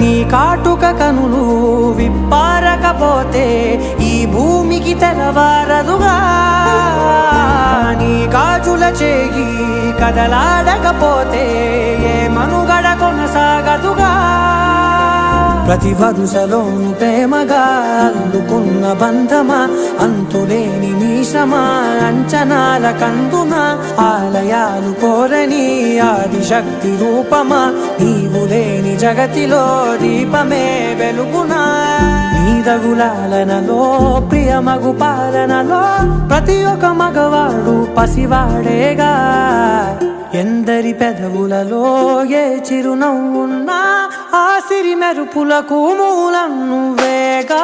నీ కాటుక కనులు విప్పారకపోతే ఈ భూమికి తెలవారదుగా నీ గాజుల చేయి కదలాడకపోతే ఏమ ప్రతి వరుసలోను ప్రేమగా అల్లుకున్న బంధమా అంతులేని మీసమా అంచనాల కందున ఆలయాలు కోరని ఆదిశక్తి రూపమా నీవు లేని జగతిలో దీపమే వెలుగునా. నీదగులాలనలో ప్రియమగు పాలనలో ప్రతి ఒక్క మగవాడు పసివాడేగా. ఎందరి పెదవులలో ఏ చిరునవ్వున్నా ఆ సిరి మెరుపులకు మూలం నువ్వేగా.